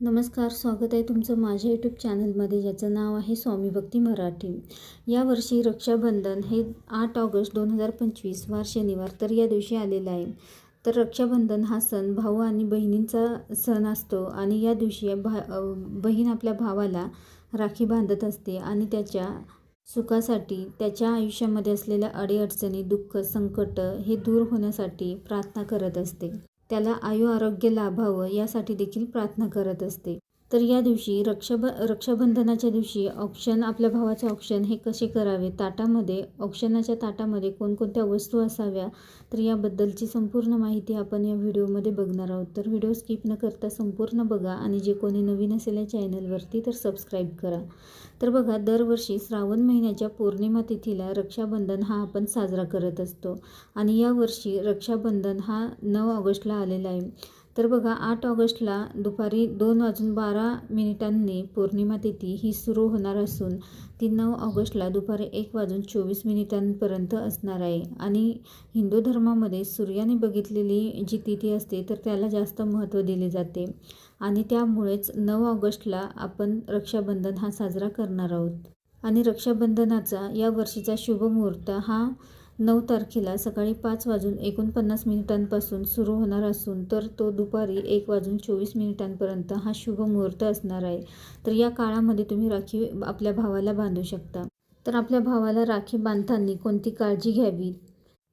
नमस्कार स्वागत आहे तुमचं माझ्या यूट्यूब चॅनलमध्ये ज्याचं नाव आहे स्वामी भक्ती मराठी. यावर्षी रक्षाबंधन हे आठ ऑगस्ट दोन हजार पंचवीस वार शनिवार तर या दिवशी आलेलं आहे. तर रक्षाबंधन हा सण भाऊ आणि बहिणींचा सण असतो आणि या दिवशी भा बहीण आपल्या भावाला राखी बांधत असते आणि त्याच्या सुखासाठी त्याच्या आयुष्यामध्ये असलेल्या अडीअडचणी दुःख संकट हे दूर होण्यासाठी प्रार्थना करत असते. त्याला आयु आरोग्य लाभावं यासाठी देखील प्रार्थना करत असते. तर या दिवशी रक्षाब रक्षाबंधनाच्या दिवशी औक्षण आपल्या भावाचे औक्षण हे कसे करावे? ताटामध्ये औक्षणाच्या ताटामध्ये कोणकोणत्या वस्तू असाव्या? तर याबद्दलची संपूर्ण माहिती आपण या व्हिडिओमध्ये बघणार आहोत. तर व्हिडिओ स्किप न करता संपूर्ण बघा आणि जे कोणी नवीन असेल या चॅनलवरती तर सबस्क्राईब करा. तर बघा दरवर्षी श्रावण महिन्याच्या पौर्णिमा तिथीला रक्षाबंधन हा आपण साजरा करत असतो. आणि यावर्षी रक्षाबंधन हा नऊ ऑगस्टला आलेला आहे. तर बघा आठ ऑगस्टला दुपारी दोन वाजून बारा मिनिटांनी पौर्णिमा तिथी ही सुरू होणार असून ती नऊ ऑगस्टला दुपारी एक वाजून चोवीस मिनिटांपर्यंत असणार आहे. आणि हिंदू धर्मामध्ये सूर्याने बघितलेली जी तिथी असते तर त्याला जास्त महत्त्व दिले जाते. आणि त्यामुळेच नऊ ऑगस्टला आपण रक्षाबंधन हा साजरा करणार आहोत. आणि रक्षाबंधनाचा या वर्षीचा शुभ मुहूर्त हा नऊ तारखेला सकाळी पाच वाजून एकोणपन्नास मिनिटांपासून सुरू होणार असून तर तो दुपारी एक वाजून चोवीस मिनिटांपर्यंत हा शुभ मुहूर्त असणार आहे. तर या काळामध्ये तुम्ही राखी आपल्या भावाला बांधू शकता. तर आपल्या भावाला राखी बांधताना कोणती काळजी घ्यावी?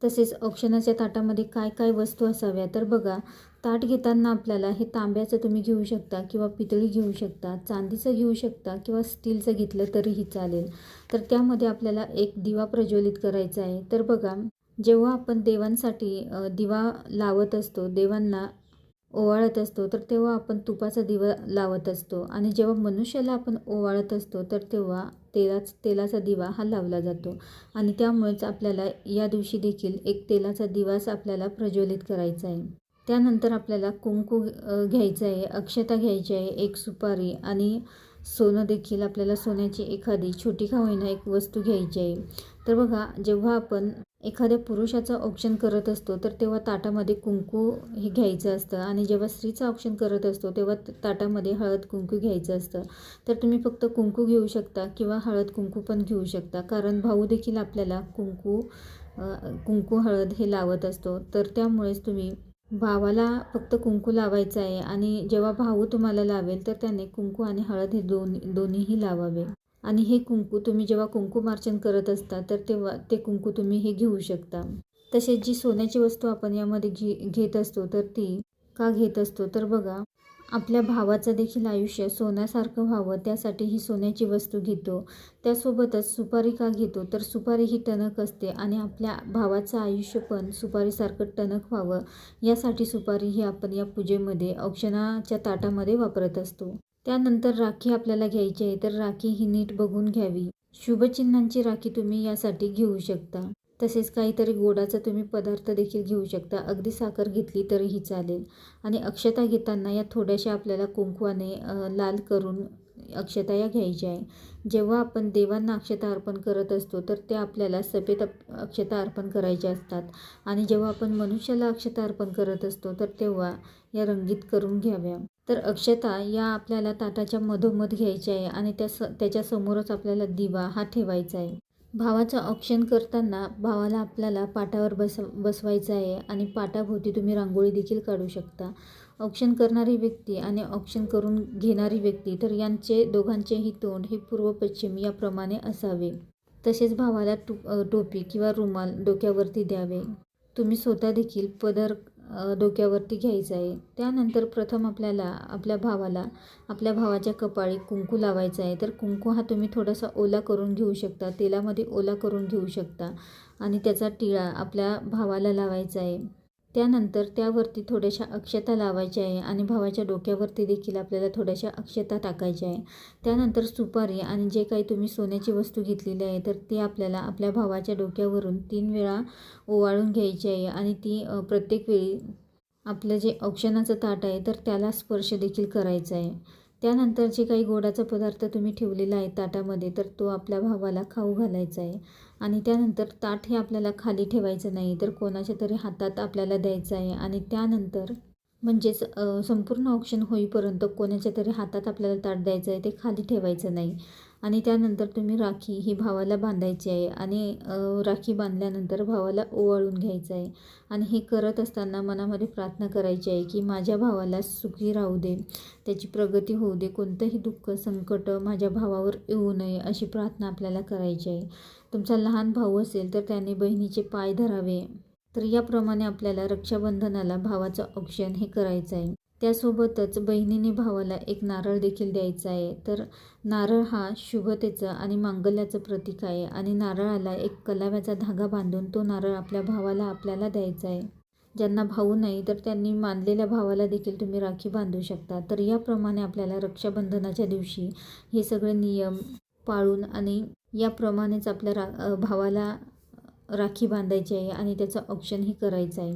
तसेच औक्षणाच्या ताटामध्ये काय काय वस्तू असाव्या तर बघा ताट घेताना आपल्याला हे तांब्याचं तुम्ही घेऊ शकता किंवा पितळी घेऊ शकता चांदीचं घेऊ शकता किंवा स्टीलचं घेतलं तरीही चालेल. तर त्यामध्ये आपल्याला एक दिवा प्रज्वलित करायचा आहे. तर बघा जेव्हा आपण देवांसाठी दिवा लावत असतो देवांना ओवाळत असतो तर तेव्हा आपण तुपाचा दिवा लावत असतो. आणि जेव्हा मनुष्याला आपण ओवाळत असतो तर तेव्हा तेलाच तेलाचा दिवा हा लावला जातो. आणि त्यामुळेच आपल्याला या दिवशी देखील एक तेलाचा दिवाच आपल्याला प्रज्वलित करायचा आहे. त्यानंतर आपल्याला कुंकू घ्यायचं आहे अक्षता घ्यायची आहे एक सुपारी आणि सोनं देखील आपल्याला सोन्याची एखादी छोटी का होईना एक वस्तू घ्यायची आहे. तर बघा जेव्हा आपण एखाद्या पुरुषाचं औक्षण करत असतो तर तेव्हा ताटामध्ये कुंकू हे घ्यायचं असतं. आणि जेव्हा स्त्रीचं औक्षण करत असतो तेव्हा ताटामध्ये हळद कुंकू घ्यायचं असतं. तर तुम्ही फक्त कुंकू घेऊ शकता किंवा हळद कुंकू पण घेऊ शकता. कारण भाऊ देखील आपल्याला कुंकू कुंकू हळद हे लावत असतो. तर त्यामुळेच तुम्ही भावाला फक्त कुंकू लावायचं आहे. आणि जेव्हा भाऊ तुम्हाला लावेल तर त्याने कुंकू आणि हळद हे दोन दोन्हीही लावावे. आणि हे कुंकू तुम्ही जेव्हा कुंकुमार्चन करत असता तर तेव्हा ते कुंकू तुम्ही हे घेऊ शकता. तसेच जी सोन्याची वस्तू आपण यामध्ये घे घेत असतो तर ती का घेत असतो? तर बघा आपल्या भावाचं देखील आयुष्य सोन्यासारखं व्हावं त्यासाठी ही सोन्याची वस्तू घेतो. त्यासोबतच सुपारी का घेतो? तर सुपारी ही टणक असते आणि आपल्या भावाचं आयुष्य पण सुपारीसारखं टणक व्हावं. यासाठी सुपारी ही आपण या पूजेमध्ये औक्षणाच्या ताटामध्ये वापरत असतो. त्यानंतर राखी आपल्याला घ्यायची आहे तर राखी ही नीट बघून घ्यावी. शुभचिन्हांची राखी तुम्ही यासाठी घेऊ शकता. तसेच काहीतरी गोडाचा तुम्ही पदार्थ देखील घेऊ शकता. अगदी साखर घेतली तरीही चालेल. आणि अक्षता घेताना या थोड्याशा आपल्याला कुंकवाने लाल करून अक्षता या घ्यायच्या आहे. जेव्हा आपण देवांना अक्षता अर्पण करत असतो तर त्या आपल्याला सफेद अक्षता अर्पण करायच्या असतात. आणि जेव्हा आपण मनुष्याला अक्षता अर्पण करत असतो तर तेव्हा या रंगीत करून घ्याव्या. तर अक्षता या आपल्याला ताटाच्या मधोमध घ्यायच्या आहे आणि त्या स त्याच्यासमोरच आपल्याला दिवा हा ठेवायचा आहे. भावाचं औक्षण करताना भावाला आपल्याला पाटावर बस बसवायचं आहे आणि पाटाभोवती तुम्ही रांगोळी देखील काढू शकता. औक्षण करणारी व्यक्ती आणि औक्षण करून घेणारी व्यक्ती तर यांचे दोघांचेही तोंड हे पूर्व पश्चिम याप्रमाणे असावे. तसेच भावाला टू टोपी किंवा रुमाल डोक्यावरती द्यावे. तुम्ही स्वतः देखील पदर डोक्यावरती घ्यायचा आहे. त्यानंतर प्रथम आपल्याला आपल्या भावाला आपल्या भावाच्या कपाळी कुंकू लावायचा आहे. तर कुंकू हा तुम्ही थोडासा ओला करून घेऊ शकता. तेलामध्ये ओला करून घेऊ शकता. आणि त्याचा टिळा आपल्या भावाला लावायचा आहे. त्यानंतर त्यावरती थोड्याशा अक्षता लावायच्या आहे आणि भावाच्या डोक्यावरती देखील आपल्याला थोड्याशा अक्षता टाकायच्या आहे. त्यानंतर सुपारी आणि जे काही तुम्ही सोन्याची वस्तू घेतलेली आहे तर ती आपल्याला आपल्या भावाच्या डोक्यावरून तीन वेळा ओवाळून घ्यायची आहे आणि ती प्रत्येक वेळी आपलं जे औक्षणाचं ताट आहे तर त्याला स्पर्श देखील करायचा आहे. त्यानंतर जे काही गोडाचा पदार्थ तुम्ही ठेवलेला आहे ताटामध्ये तर तो आपल्या भावाला खाऊ घालायचा आहे. आणि त्यानंतर ताट हे आपल्याला खाली ठेवायचं नाही तर कोणाच्या तरी हातात आपल्याला द्यायचं आहे. आणि त्यानंतर म्हणजेच संपूर्ण ऑप्शन होईपर्यंत कोणाच्या तरी हातात आपल्याला ताट द्यायचं आहे ते खाली ठेवायचं नाही. आणि त्यानंतर तुम्ही राखी ही भावाला बांधायची आहे आणि राखी बांधल्यानंतर भावाला ओवाळून घ्यायचं आहे. आणि हे करत असताना मनामध्ये प्रार्थना करायची आहे की माझ्या भावाला सुखी राहू दे त्याची प्रगती होऊ दे कोणतंही दुःख संकट माझ्या भावावर येऊ नये अशी प्रार्थना आपल्याला करायची आहे. तुमचा लहान भाऊ असेल तर त्याने बहिणीचे पाय धरावे. तर याप्रमाणे आपल्याला रक्षाबंधनाला भावाचं औक्षण हे करायचं आहे. त्यासोबतच बहिणीने भावाला एक नारळ देखील द्यायचा आहे. तर नारळ हा शुभतेचं आणि मांगल्याचं प्रतीक आहे आणि नारळाला एक कलाव्याचा धागा बांधून तो नारळ आपल्या भावाला आपल्याला द्यायचा आहे. ज्यांना भाऊ नाही तर त्यांनी मानलेल्या भावाला देखील तुम्ही राखी बांधू शकता. तर याप्रमाणे आपल्याला रक्षाबंधनाच्या दिवशी हे सगळे नियम पाळून आणि याप्रमाणेच आपल्या रा भावाला राखी बांधायची आहे आणि त्याचं औक्षणही करायचं आहे.